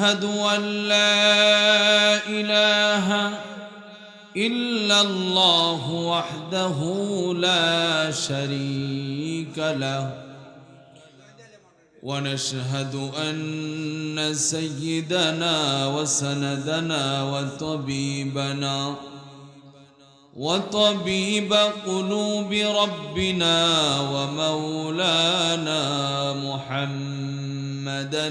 أشهد أن لا إله إلا الله وحده لا شريك له. ونشهد أن سيدنا وسندنا وطبيبنا وطبيب قلوب ربنا ومولانا محمدا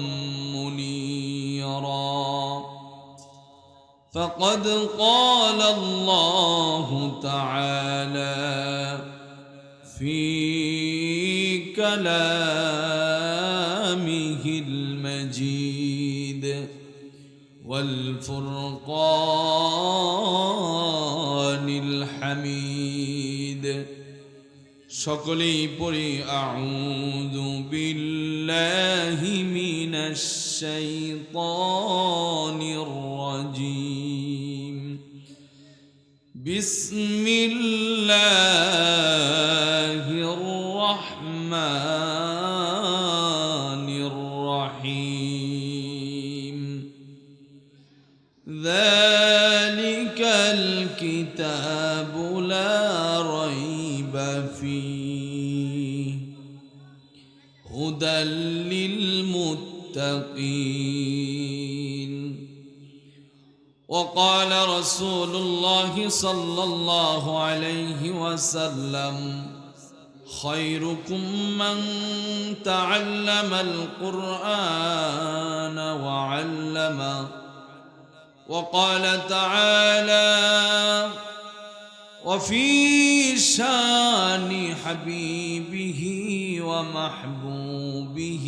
فقد قال الله تعالى في كلامه المجيد والفرقان الحميد সকলেই পড়ি আউযু বিল্লাহি মিনাশ শাইতানির بسم الله الرحمن الرحيم. ذلك الكتاب لا ريب فيه. هدى للمتقين. وقال رسول الله صلى الله عليه وسلم خيركم من تعلم القرآن وعلمه وقال تعالى وفي شان حبيبه ومحبوبه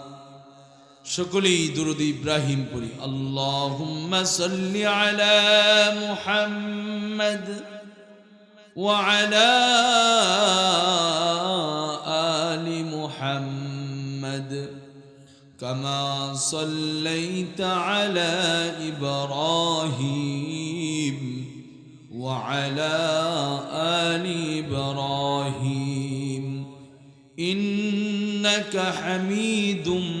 সকলেই দুরুদ ইব্রাহিম পড়ি আল্লাহুম্মা সাল্লি আলা মুহাম্মদ ওয়া আলা আলি মুহাম্মদ কামা সাল্লাইতা আলা ইব্রাহিম ওয়া আলা আলি ইব্রাহিম ইন্নাকা হামিদুম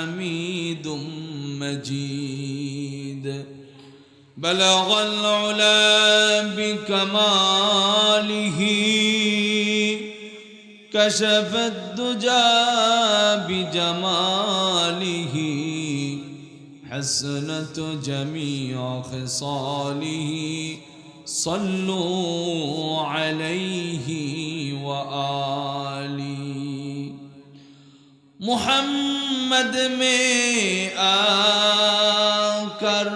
حميد مجيد. بلغ العلا بكماله كشف الدجى بجماله حسنة جميع خصاله. صلوا عليه وآله. محمد محمد میں آ کر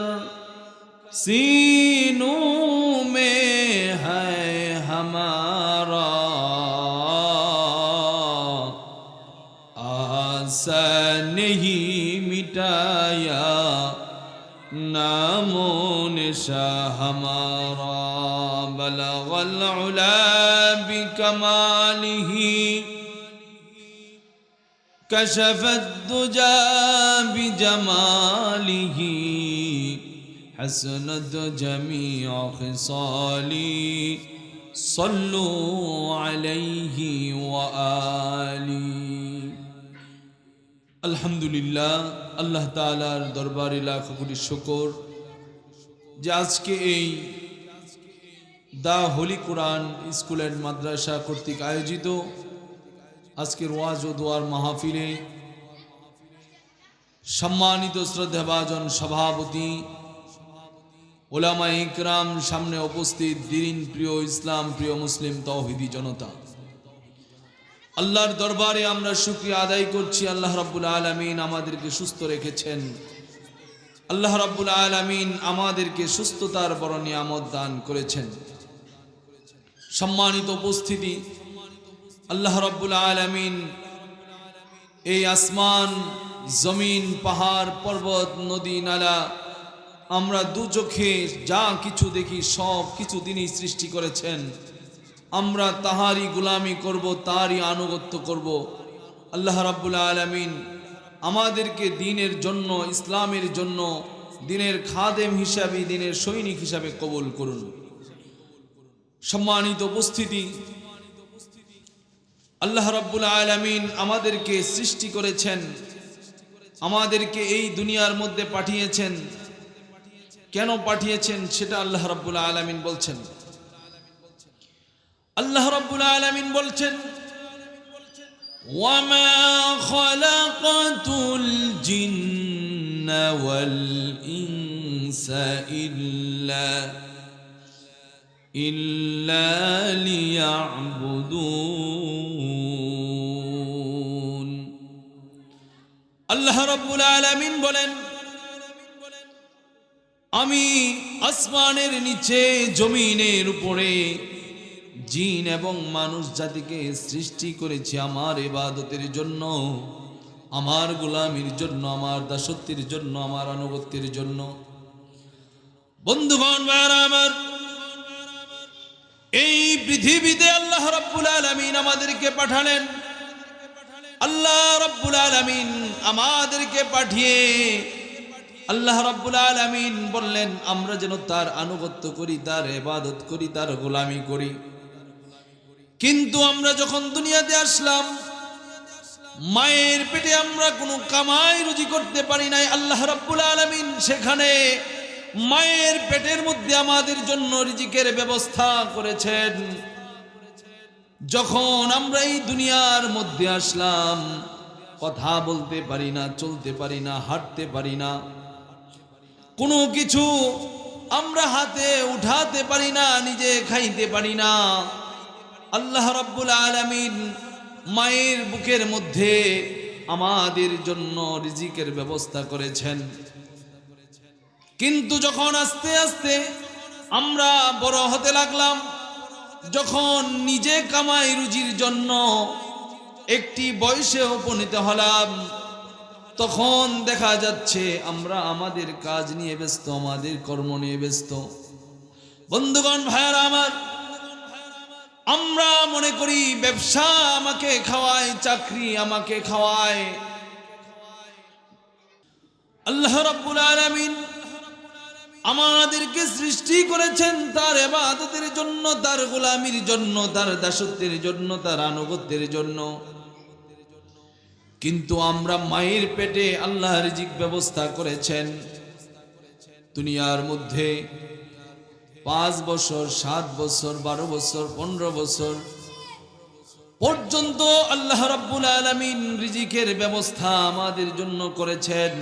سینوں میں ہے ہمارا آسا نہیں مٹایا نام و نشا ہمارا بلغ العلا بکمالہ كشف الدجى بجماله حسنت جميع خصالي صلوا عليه وآله আলহামদুলিল্লাহ আল্লাহ তালার দরবারে লাখ কোটি শুকর যে আজকে এই the holy Quran school and মাদ্রাসা কর্তৃক আয়োজিত আজকের ওয়াজ ও দোয়ার মাহফিলে সম্মানিত শ্রদ্ধাভাজন সভাপতি ওলামা ইকরাম সামনে উপস্থিত দিন প্রিয় ইসলাম, প্রিয় মুসলিম তৌহিদি জনতা। আল্লাহর দরবারে আমরা শুক্রিয়া আদায় করছি, আল্লাহ রাব্বুল আলামিন আমাদেরকে সুস্থ রেখেছেন। আল্লাহ রাব্বুল আলামিন আমাদেরকে সুস্থতার বড় নিয়ামত দান করেছেন। সম্মানিত উপস্থিতি আল্লাহ রাব্বুল আলামিন এই আসমান, জমিন, পাহাড়, পর্বত, নদী, নালা, আমরা দু চোখে যা কিছু দেখি, সব কিছু তিনি সৃষ্টি করেছেন। আমরা তাহারই গুলামি করব, তারই আনুগত্য করব। আল্লাহ রাব্বুল আলামিন আমাদেরকে দিনের জন্য, ইসলামের জন্য, দিনের খাদেম হিসাবে, দিনের সৈনিক হিসাবে কবুল করুন। সম্মানিত উপস্থিতি আল্লাহ রাব্বুল আলামিন আমাদেরকে সৃষ্টি করেছেন, আমাদেরকে এই দুনিয়ার মধ্যে পাঠিয়েছেন। কেন পাঠিয়েছেন সেটা আল্লাহ রাব্বুল আলামিন বলছেন। আল্লাহ রাব্বুল আলামিন বলছেন, ওয়ামা খালাকাতুল জিন্না ওয়াল ইনসা ইল্লা ইল্লা আল্লাহ রাব্বুল আলামিন বলেন, আমি আসমানের নিচে, জমিনের উপরে জিন এবং মানুষ জাতিকে সৃষ্টি করেছি আমার এবাদতের জন্য, আমার গোলামির জন্য, আমার দাসত্বের জন্য, আমার আনুগত্যের জন্য। বন্ধুগণ আমার, এই পৃথিবীতে আল্লাহ রাব্বুল আলামিন আমাদেরকে পাঠালেন। আল্লাহ রাব্বুল আলামিন আমাদেরকে পাঠিয়ে আল্লাহ রাব্বুল আলামিন বললেন, আমরা যেন তার আনুগত্য করি, তার এবাদত করি, তার গোলামি করি। কিন্তু আমরা যখন দুনিয়াতে আসলাম, মায়ের পেটে আমরা কোনো কামাই রুজি করতে পারি নাই। আল্লাহ রাব্বুল আলামিন সেখানে মায়ের পেটের মধ্যে আমাদের জন্য রিজিকের ব্যবস্থা করেছেন। যখন আমরা এই দুনিয়ার মধ্যে আসলাম, কথা বলতে পারি না, চলতে পারি না, হাঁটতে পারি না। কোনো কিছু আমরা হাতে উঠাতে পারি না, নিজে খাইতে পারি না। আল্লাহ রাব্বুল আলামিন মায়ের বুকের মধ্যে আমাদের জন্য রিজিকের ব্যবস্থা করেছেন। কিন্তু যখন আস্তে আস্তে আমরা বড় হতে লাগলাম যখন নিজে কামাই রুজির জন্য একটি বয়সে উপনীত হলাম, তখন দেখা যাচ্ছে আমরা আমাদের কাজ নিয়ে ব্যস্ত, আমাদের কর্ম নিয়ে ব্যস্ত। বন্ধুগণ, ভাইয়ারা আমার, আমরা মনে করি ব্যবসা আমাকে খাওয়ায়, চাকরি আমাকে খাওয়ায়। আল্লাহ রাব্বুল আলামিন আমাদেরকে সৃষ্টি করেছেন তার এবাদতের জন্য, তার গোলামির জন্য, তার দাসত্বের জন্য, তার আনুগত্যের জন্য। কিন্তু আমরা মায়ের পেটে আল্লাহ রিজিক ব্যবস্থা করেছেন। দুনিয়ার মধ্যে পাঁচ বছর, সাত বছর, বারো বছর, পনেরো বছর পর্যন্ত আল্লাহ রাব্বুল আলামিন রিজিকের ব্যবস্থা আমাদের জন্য করেছেন।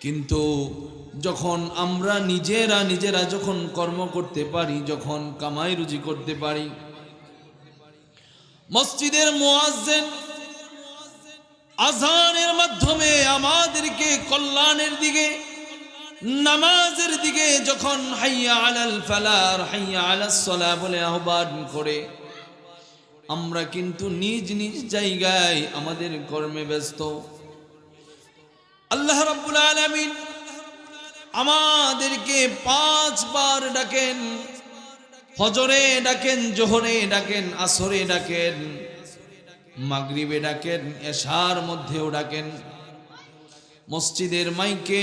কিন্তু যখন আমরা নিজেরা নিজেরা যখন কর্ম করতে পারি, যখন কামাই রুজি করতে পারি, মসজিদের মুয়াজ্জিন আজানের মাধ্যমে আমাদেরকে কল্যাণের দিকে, নামাজের দিকে যখন হাইয়া আলাল ফালার, হাইয়া আলাস সলা বলে আহ্বান করে, আমরা কিন্তু নিজ নিজ জায়গায় আমাদের কর্মে ব্যস্ত। আল্লাহ রাব্বুল আলামিন আমাদেরকে পাঁচবার ডাকেন, ফজরে ডাকেন, জোহরে ডাকেন, আসরে ডাকেন, মাগরিবে ডাকেন, এশার মধ্যেও ডাকেন। মসজিদের মাইকে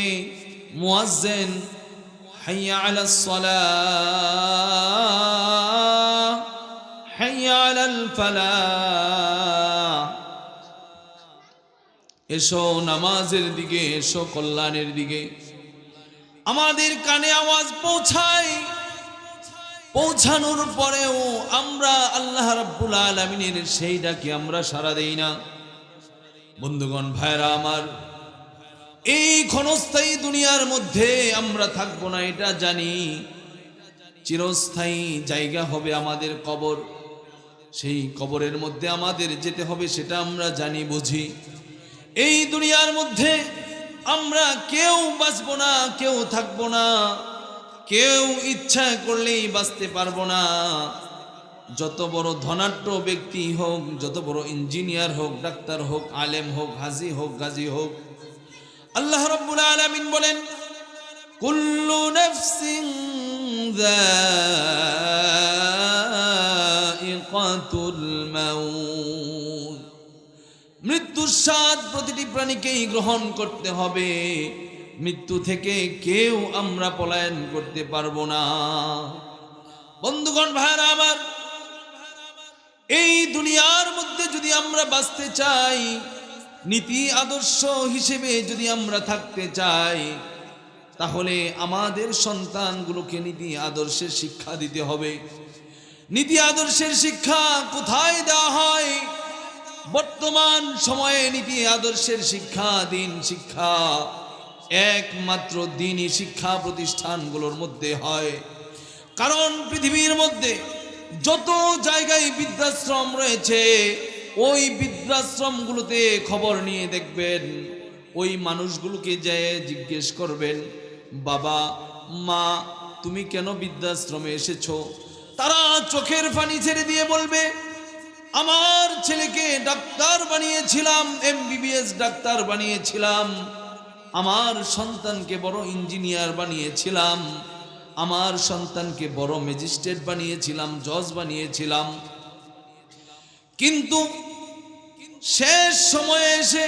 মুয়াজ্জেন, হাইয়া আলাস সালাহ হাইয়া আলাল ফালাহ এসো নামাজের দিকে, এসো কল্যাণের দিকে। আমাদের কানে আওয়াজ পৌঁছায়। পৌঁছানোর পরেও আমরা আল্লাহ রাব্বুল আলমিনের সেই ডাকে আমরা সারা দেই না। বন্ধুগণ ভাইরা আমার, এই ক্ষণস্থায়ী দুনিয়ার মধ্যে আমরা থাকব না, এটা জানি। চিরস্থায়ী জায়গা হবে আমাদের কবর। সেই কবরের মধ্যে আমাদের যেতে হবে, সেটা আমরা জানি, বুঝি। এই দুনিয়ার মধ্যে আমরা কেউ বাঁচব না, কেউ থাকব না। কেউ ইচ্ছা করলেই বাঁচতে পারব না। যত বড় ধনাঢ্য ব্যক্তি হোক, যত বড় ইঞ্জিনিয়ার হোক, ডাক্তার হোক, আলেম হোক, হাজি হোক, গাজী হোক, আল্লাহ রব্বুল আলামিন বলেন, কুল্লু নাফসিন প্রাণীকেই গ্রহণ করতে হবে। মৃত্যু থেকে কেউ আমরা পলায়ন করতে পারব না। বন্ধুগণ ভাইরা আমার, এই দুনিয়ার মধ্যে যদি আমরা বাঁচতে চাই, নীতি আদর্শ হিসেবে যদি আমরা থাকতে চাই, তাহলে আমাদের সন্তানগুলোকে নীতি আদর্শের শিক্ষা দিতে হবে। নীতি আদর্শের শিক্ষা কোথায় দেওয়া হয়? বর্তমান সময়ে নীতি আদর্শের শিক্ষা, দিন শিক্ষা, একমাত্র দিনই শিক্ষা প্রতিষ্ঠানগুলোর মধ্যে হয়। কারণ পৃথিবীর মধ্যে যত জায়গায় বৃদ্ধাশ্রম রয়েছে, ওই বৃদ্ধাশ্রমগুলোতে খবর নিয়ে দেখবেন, ওই মানুষগুলোকে যেয়ে জিজ্ঞেস করবেন, বাবা, মা, তুমি কেন বৃদ্ধাশ্রমে এসেছ? তারা চোখের পানি ছেড়ে দিয়ে বলবে আমার ছেলেকে ডাক্তার বানিয়েছিলাম এমবিবিএস ডাক্তার বানিয়েছিলাম। আমার সন্তানকে বড় ইঞ্জিনিয়ার বানিয়েছিলাম। আমার সন্তানকে বড় ম্যাজিস্ট্রেট বানিয়েছিলাম, জজ বানিয়েছিলাম। কিন্তু শেষ সময়ে এসে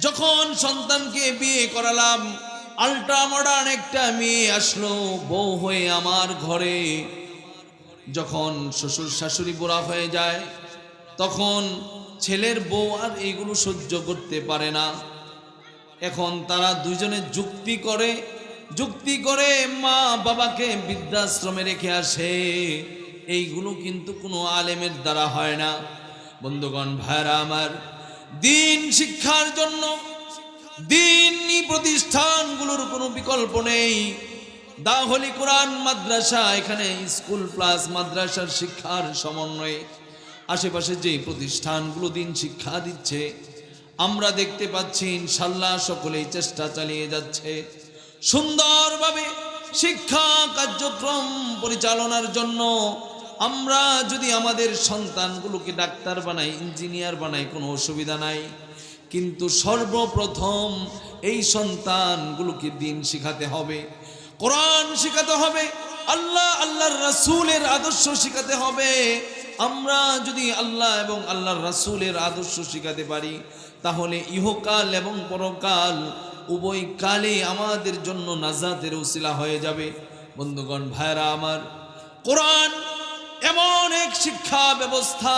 যখন সন্তানকে বিয়ে করালাম আল্ট্রা মডার্ন একটা মেয়ে আসলো, বউ হয়ে আমার ঘরে। যখন শ্বশুর শাশুড়ি বুড়া হয়ে যায়, তখন ছেলের বউ আর এগুলো সহ্য করতে পারে না। এখন তারা দুজনে যুক্তি করে যুক্তি করে মা বাবাকে বৃদ্ধাশ্রমে রেখে আসে। এইগুলো কিন্তু কোনো আলেমের দ্বারা হয় না। বন্ধুগণ ভাইরা আমার, দিন শিক্ষার জন্য দিনই প্রতিষ্ঠানগুলোর কোনো বিকল্প নেই। দাহলি কোরআন মাদ্রাসা, এখানে স্কুল প্লাস মাদ্রাসার শিক্ষার সমন্বয়ে আশেপাশে যে প্রতিষ্ঠানগুলো দিন শিক্ষা দিচ্ছে, আমরা দেখতে পাচ্ছি ইনশাল্লাহ সকলেই চেষ্টা চালিয়ে যাচ্ছে। সুন্দরভাবে শিক্ষা কার্যক্রম পরিচালনার জন্য আমরা যদি আমাদের সন্তানগুলোকে ডাক্তার বানাই, ইঞ্জিনিয়ার বানাই, কোনো অসুবিধা নাই। কিন্তু সর্বপ্রথম এই সন্তানগুলোকে দিন শিখাতে হবে। কোরআন শিখাতে হবে, আল্লাহ আল্লাহর রাসূলের আদর্শ শিখাতে হবে। আমরা যদি আল্লাহ এবং আল্লাহর রাসূলের আদর্শ শিখাতে পারি, তাহলে ইহকাল এবং পরকাল উভয় কালে আমাদের জন্য নাজাতের উসিলা হয়ে যাবে। বন্ধুগণ ভাইরা আমার, কোরআন এমন এক শিক্ষা ব্যবস্থা,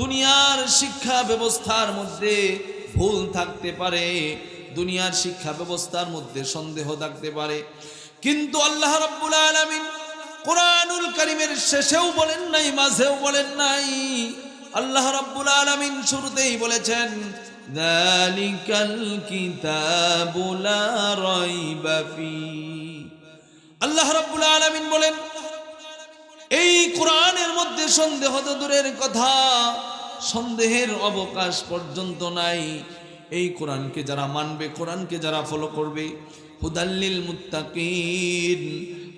দুনিয়ার শিক্ষা ব্যবস্থার মধ্যে ভুল থাকতে পারে, দুনিয়ার শিক্ষা ব্যবস্থার মধ্যে সন্দেহ থাকতে পারে। কিন্তু আল্লাহ রাব্বুল আলামিন কোরআনুল কারীমের শেষেও বলেন নাই, মাঝেও বলেন নাই। আল্লাহ রাব্বুল আলামিন শুরুতেই বলেছেন আল্লাহ রাব্বুল আলামিন বলেন, এই কোরআনের মধ্যে সন্দেহ তো দূরের কথা। সন্দেহের অবকাশ পর্যন্ত নাই। এই কোরআনকে যারা মানবে, কোরআনকে যারা ফলো করবে হুদাল্লিল মুত্তাকিন।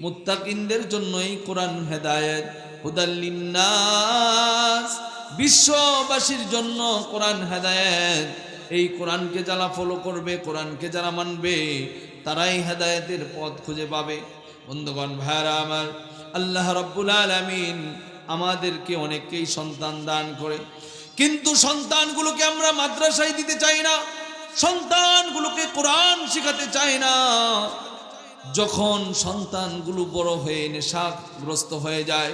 মুত্তাকিনদের জন্য এই কোরআন হেদায়েত। হুদাল্লিন নাস। বিশ্ববাসীর জন্য কোরআন হেদায়েত। এই কোরআনকে যারা ফলো করবে, কোরআনকে যারা মানবে, তারাই হেদায়েতের পথ খুঁজে পাবে। বন্ধুগণ ভাইরা আমার, আল্লাহ রব্বুল আলামিন আমাদেরকে অনেককেই সন্তান দান করে। কিন্তু সন্তানগুলোকে আমরা মাদ্রাসায় দিতে চাই না। সন্তানগুলোকে কোরআন শেখাতে চাই না। যখন সন্তানগুলো বড় হয়ে নেশাগ্রস্ত হয়ে যায়,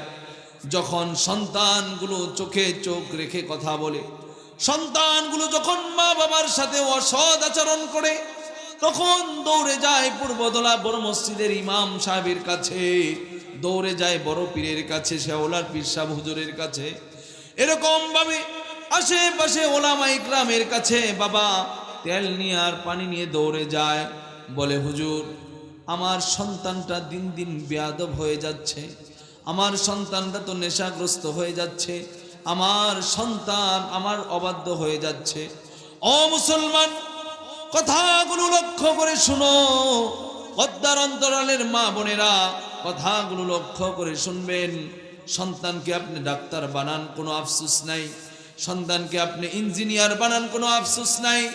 যখন সন্তানগুলো চোখে চোখ রেখে কথা বলে, সন্তানগুলো যখন মা বাবার সাথে অসৎ আচরণ করে, তখন দৌড়ে যায় পূর্বদলা বড় মসজিদের ইমাম সাহেবের কাছে, দৌড়ে যায় বড় পীরের কাছে, শেওলার পীর সাহেব হুজুরের কাছে। এরকম ভাবে আশেপাশে ওলামা ইকরামের কাছে, বাবা তেল নিয়ে আর পানি নিয়ে দৌড়ে যায়। বলে, হুজুর, আমার সন্তানটা দিন দিন বেয়াদব হয়ে যাচ্ছে। আমার সন্তানটা তো নেশাগ্রস্ত হয়ে যাচ্ছে। আমার সন্তান আমার অবাধ্য হয়ে যাচ্ছে। ও মুসলমান, কথাগুলো লক্ষ্য করে শুনো। পদ্মার অন্তরালের মা বোনেরা কথাগুলো লক্ষ্য করে শুনবেন। সন্তানকে আপনি ডাক্তার বানান কোনো আফসোস নাই। সন্তানকে আপনি ইঞ্জিনিয়ার বানান কোনো আফসোস নাই।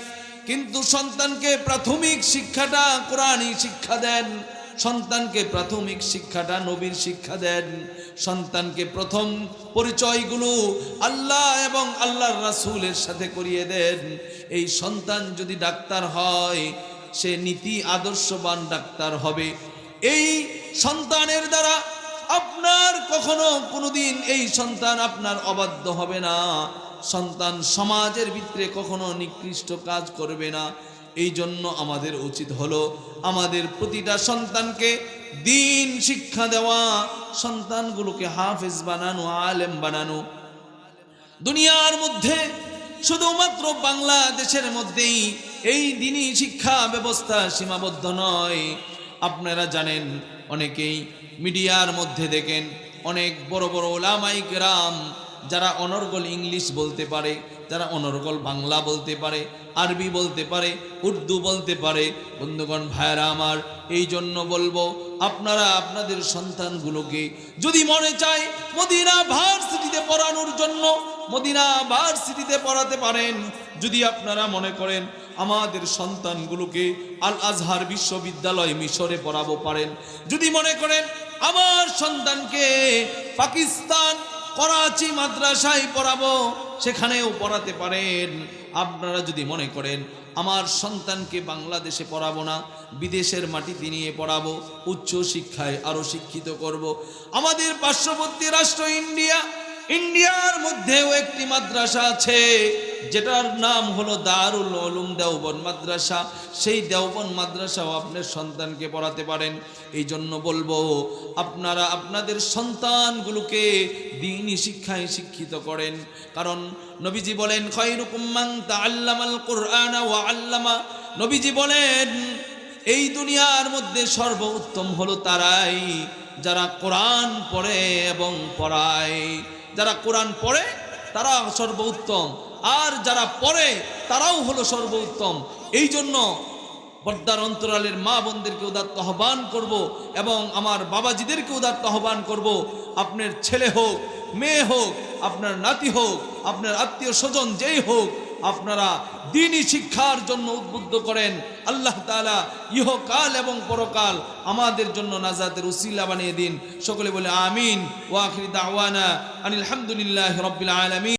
কিন্তু সন্তানকে প্রাথমিক শিক্ষাটা কোরআনই শিক্ষা দেন, সন্তানকে প্রাথমিক শিক্ষাটা নবীর শিক্ষা দেন, সন্তানকে প্রথম পরিচয়গুলো আল্লাহ এবং আল্লাহর রাসূলের সাথে করিয়ে দেন। এই সন্তান যদি ডাক্তার হয়, সে নীতি আদর্শবান ডাক্তার হবে। এই সন্তানের দ্বারা আপনার কখনো কোনোদিন এই সন্তান আপনার অবাধ্য হবে না। সন্তান সমাজের ভিতরে কখনো নিকৃষ্ট কাজ করবে না। এই জন্য আমাদের উচিত হলো আমাদের প্রতিটা সন্তানকে দিন শিক্ষা দেওয়া, সন্তানগুলোকে হাফেজ বানানো, আলেম বানানো। দুনিয়ার মধ্যে শুধুমাত্র বাংলাদেশের মধ্যেই এই দিনই শিক্ষা ব্যবস্থা সীমাবদ্ধ নয়। আপনারা জানেন, অনেকেই মিডিয়ার মধ্যে দেখেন, অনেক বড় বড় ওলামাই গ্রাম যারা অনর্গল ইংলিশ বলতে পারে, যারা অনর্গল বাংলা বলতে পারে, আরবি বলতে পারে, উর্দু বলতে পারে, বন্ধুগণ, ভাইয়েরা আমার, এই জন্য বলব, আপনারা আপনাদের সন্তানগুলোকে যদি মনে চায় মদিনা ভার্সিটিতে পড়ানোর জন্য মদিনা ভার্সিটিতে পড়াতে পারেন। যদি আপনারা মনে করেন আমাদের সন্তানগুলোকে আল আজহার বিশ্ববিদ্যালয় মিশরে পড়াবো পারেন। যদি মনে করেন আমার সন্তানকে পাকিস্তান করাচি মাদ্রাসায় পড়াবো, সেখানেও পড়াতে পারেন আপনারা যদি মনে করেন, আমার সন্তানকে বাংলাদেশে পড়াবো না, বিদেশের মাটিতে নিয়ে পড়াবো, উচ্চ শিক্ষায় আরও শিক্ষিত করব। আমাদের পার্শ্ববর্তী রাষ্ট্র ইন্ডিয়া, ইন্ডিয়ার মধ্যেও একটি মাদ্রাসা আছে যেটার নাম হলো দারুল উলুম দেওবন মাদ্রাসা, সেই দেওবন মাদ্রাসাও আপনার সন্তানকে পড়াতে পারেন। এই জন্য বলব, আপনারা আপনাদের সন্তানগুলোকে দিনই শিক্ষায় শিক্ষিত করেন। কারণ নবীজি বলেন খৈরুকুম মান তাআল্লামাল কুরআন ওয়া আল্লামা। নবীজি বলেন, এই দুনিয়ার মধ্যে সর্বোত্তম হলো তারাই যারা কোরআন পড়ে এবং পড়ায়। যারা কোরআন পড়ে তারা সর্বোত্তম। আর যারা পড়ে তারাও হলো সর্বোত্তম। এই জন্য পর্দার অন্তরালের মা বোনদেরকে উদাত্ত আহ্বান করব এবং আমার বাবাজিদেরকে উদাত্ত আহ্বান করব। আপনার ছেলে হোক, মেয়ে হোক, আপনার নাতি হোক, আপনার আত্মীয় স্বজন যেই হোক, আপনারা দিনই শিক্ষার জন্য উদ্বুদ্ধ করেন। আল্লাহ তাআলা ইহকাল এবং পরকাল আমাদের জন্য নাজাতের উসিলা বানিয়ে দিন। সকলে বলে আমিন। ওয়াখির দাওয়ানা আনিল হামদুলিল্লাহ আলামিন।